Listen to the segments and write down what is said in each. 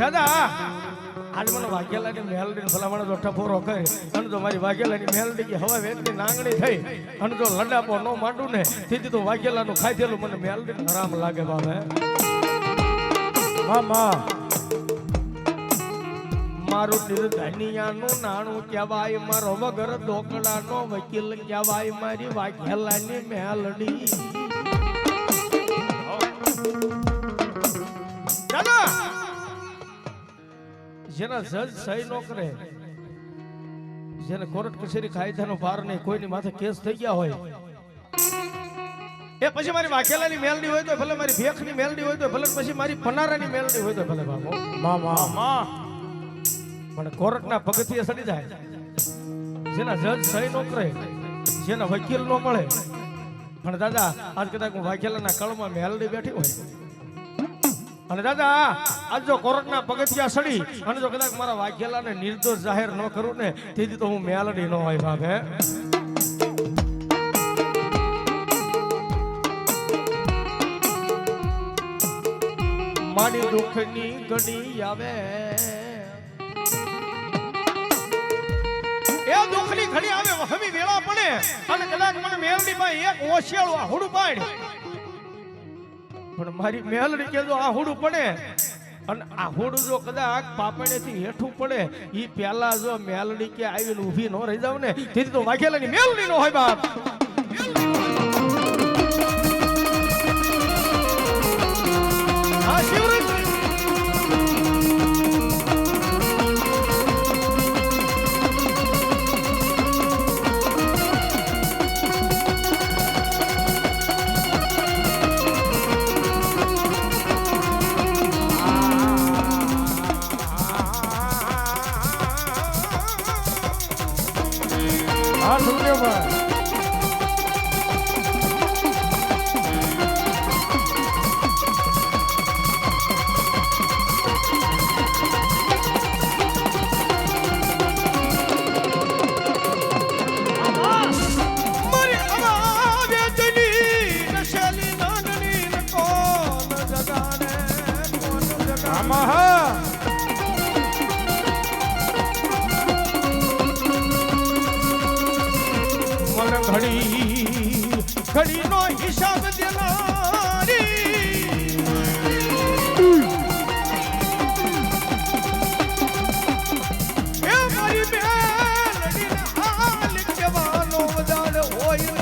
દાદા આજ મને વાઘેલાની મેલડી ભલામણ જો ટપોરો કરી. અને જો મારી વાઘેલાની મેલડી હવા વેચની નાંગણી થઈ, અને જો લડાપો ન માંડું ને, તેથી તો વાઘેલાનું ખાધેલું મને મેલડી હરામ લાગે બાબે મામા, મારું નિર્ધનિયાનું નાણું કહેવાય, મારો વગર દોકડાનો વકીલ કહેવાય, મારી વાઘેલાની મેલડી. દાદા જેના જજ સહી ન કરે જેને કોર્ટ કચેરી કાયદાનો ભાર નહીં કોઈની માથે કેસ થઈ ગયા હોય. એ પછી મારી વાઘેલાની મેલડી હોય તો ભલે મારી ભેખની મેલડી હોય તો ભલે પછી મારી પનારાની મેલડી હોય તો ભલે બાપુ. પણ કોર્ટના પગથિયે સડી જાય. જેના જજ સહી ન કરે જેના વકીલ ન મળે. પણ દાદા આજ કદાચ હું વાઘેલાના કળમાં મેલડી બેઠી હોય. અને દાદા, આજ જો કોર્ટના પગથિયા સડી, અને જો કદાચ મારા વાઘેલાને નિર્દોષ જાહેર ન કરું ને, તેથી તો હું મેલડી ન હોય બાપ હે? મારી દુઃખની ઘડી આવે. એ દુઃખની ઘડી આવે હમી વેળા પડે. અને કદાચ મને મેલડી ભાઈ એક ઓશિયાળું હુડું પાડ. પણ મારી મેલડી કે જો આ હુડું પડે. અને આહુડું જો કદાચ પાપણેથી હેઠું પડે એ પેલા જો મેલડી કે આવીને ઊભી ન રહી જાવ ને, તેથી તો વાઘેલાની મેલડી નો હોય બાપ. હા શિવરાત્રી હા સુખદેવભાઈ મન ઘડી નો હિસાબ દેનારી. મારી બેનડીને હાલ કહેવાનો વદાડ હોય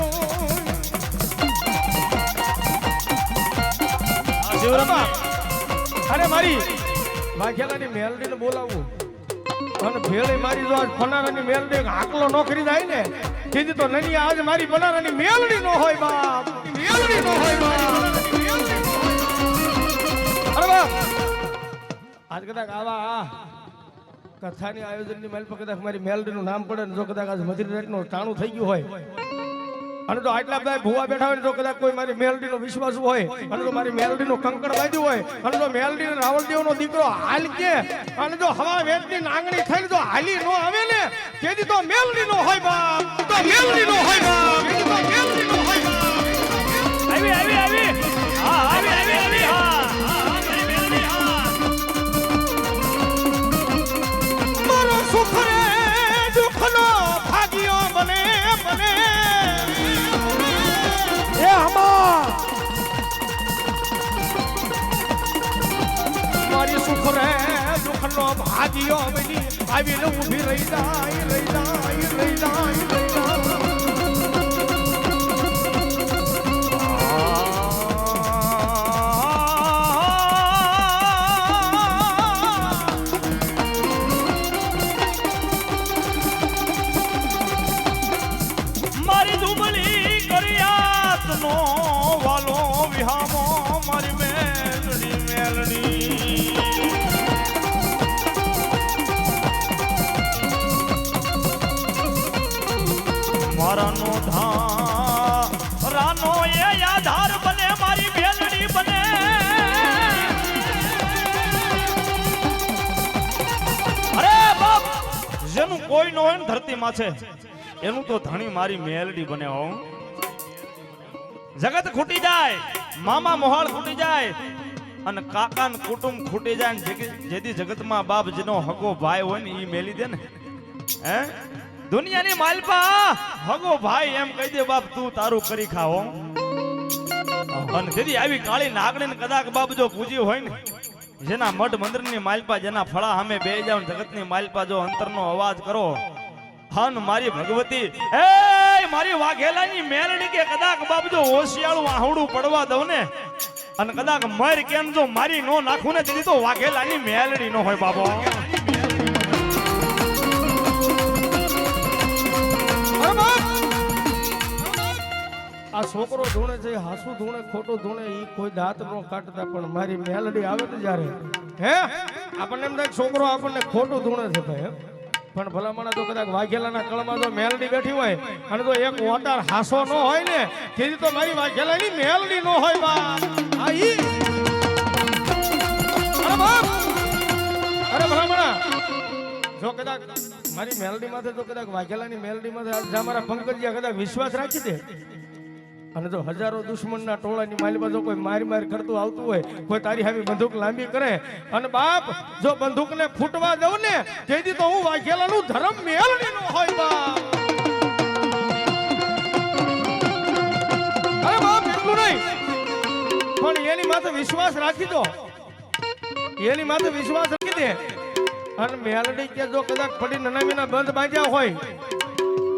અરે મારી વાઘેલાની મેલડીને બોલાવું. અને ભેળે મારી જો આજ ફનારાની મેલડી હાકલો નોકરી જાય ને કીધી તો નની આજ મારી ફનારાની મેલડી નો હોય બાપ. મેલડી નો હોય બાપ. અરે આજ કદાચ આવા આ કથાની આયોજનની મેલ પર કદાચ મારી મેલડીનું નામ પડે ને જો કદાચ આજ મધુર રેટનું ટાણું થઈ ગયું હોય અને જો આટલા બધા ભૂવા બેઠા હોય તો કદાચ કોઈ મારી મેલડીનો વિશ્વાસ હોય, અને તો મારી મેલડીનું કંકણ વાંચ્યું હોય, અને તો મેલડી રાવળદેવનો દીકરો હાલ કે, અને જો હવા વેચની નાંગણી થઈને જો હાલી નો આવે ને, તેથી તો મેલડી નો હોય મારી સુખ રે, દુઃખનો ભાગ્યો બની આવીને ઊભી રહી જાય રહી જાય રહી જાય, રહી મારી ધુમલી કરિયાતનો વાલો વિહામો મારાનો ધા રાનો એ બને, મારી મેલડી બને. અરે બાપ, જેનું કોઈ ન હોય ને ધરતીમાં છે, એનું તો ધણી મારી મેલડી બને હો. જગત ખૂટી જાય, મામા મોહાળ ખૂટી જાય, અને કાકા કુટુંબ ખૂટી જાય, ને જેથી જગતમાં બાપ જેનો હગો ભાઈ હોય ને એ મેલી દે ને. હે? દુનિયાની માલપા. હગો ભાઈ, એમ કહી દે, બાપ, તું તારું કરી ખાઓ અને તેથી આવી કાળી નાગણી કદાચ બાપ જો પૂજી હોય ને, જેના મઠ મંદિરની માલપા, જેના ફળા અમે બે જાવ જગતની માલપા જો અંતરનો અવાજ કરો. હન મારી ભગવતી એ મારી વાઘેલાની મેલડી કે કદાચ બાપ જો હોશિયાળું આહુડું પડવા દઉં ને, અને કદાચ મર કેમ જો મારી નો નાખું ને તેથી તો વાઘેલાની મેલડી નો હોય બાબો આ છોકરો ધૂણે છે હાસુ ધૂણે, ખોટું ધૂણે એ કોઈ દાંત નો કાઢતા પણ મારી મેલડી આવે ને જ્યારે, હે? આપણને એમ થાય છોકરો આપણને ખોટું ધૂણે છે ભાઈ? પણ ભલામણા તો કદાચ વાઘેલાના કળમાં જો મેલડી બેઠી હોય, અને તો એક ઓટાર હાસો ન હોય ને, તેથી તો મારી વાઘેલાની મેલડી ન હોય બા. આ અરે બાપ! અરે ભલામણા! જો કદાચ મારી મેલડી માથે તો કદાચ વાઘેલાની મેલડી માથે અમારા પંકજિયા કદાચ વિશ્વાસ રાખી દે. અને જો હજારો દુશ્મનના ટોળાની માલિકા જો કોઈ મારી મારી કરતું આવતું હોય, કોઈ તારી આવી બંદૂક લાંબી કરે. અને બાપ, જો બંદૂકને ફૂટવા દઉં ને તેથી તો હું વાઘેલાનું ધર્મ નો હોય બાપ. અરે બાપ નહીં. પણ એની માથે વિશ્વાસ રાખી દો. એની માથે વિશ્વાસ રાખી દે. અને મેલડી કે જો કદાચ પડી નનામીના બંધ બાંધ્યા હોય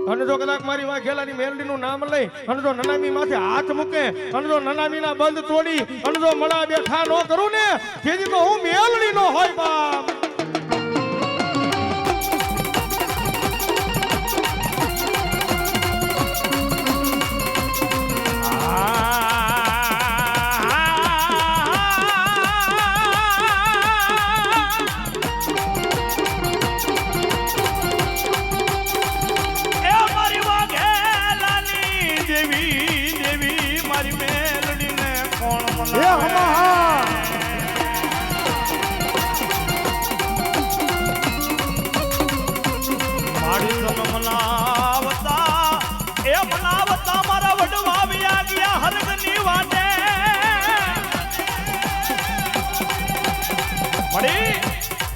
અને જો કદાચ મારી વાઘેલાની મેલડીનું નામ લઈ, અને જો નનામી માથે હાથ મૂકે, અને જો નનામીના બંધ તોડી, અને જો મળા બેઠા ન કરું ને, જેથી તો હું મેલડી નો હોય બાપ.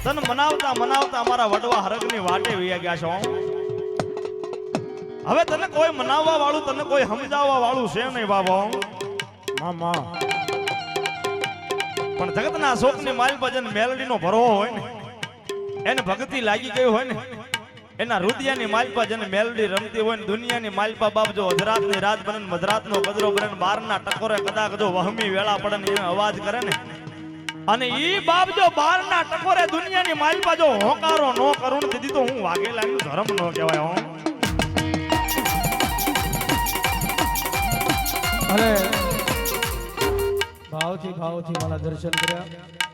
તન મનાવતા મનાવતા અમારા વડવા હરગની વાટે વ્યા ગયા છો હવે તને કોઈ મનાવવા વાળું તને કોઈ સમજાવવા વાળું છે નહીં બાબો. મામા. પણ જગતના શોકની માલ ભજન મેલડીનો ભરવો હોય ને એને ભક્તિ લાગી ગઈ હોય ને એના રુદિયાની માલપા જેને મેલડી રમતી હોય ને દુનિયાની માલપા બાપ જો અધરાતની રાત બને ને મધરાતનો ગજરો બને ને બારના ટકોરે કદાચ જો વહમી વેળા પડે ને એ અવાજ કરે ને અને ઈ બાપ જો બારના ટકોરે દુનિયાની માલપા જો હોકારો નો કરું દીધી તો હું વાઘેલાનું ધર્મ નો કહેવાય, હો. અને ભાવથી ભાવથી મારા દર્શન કર્યા.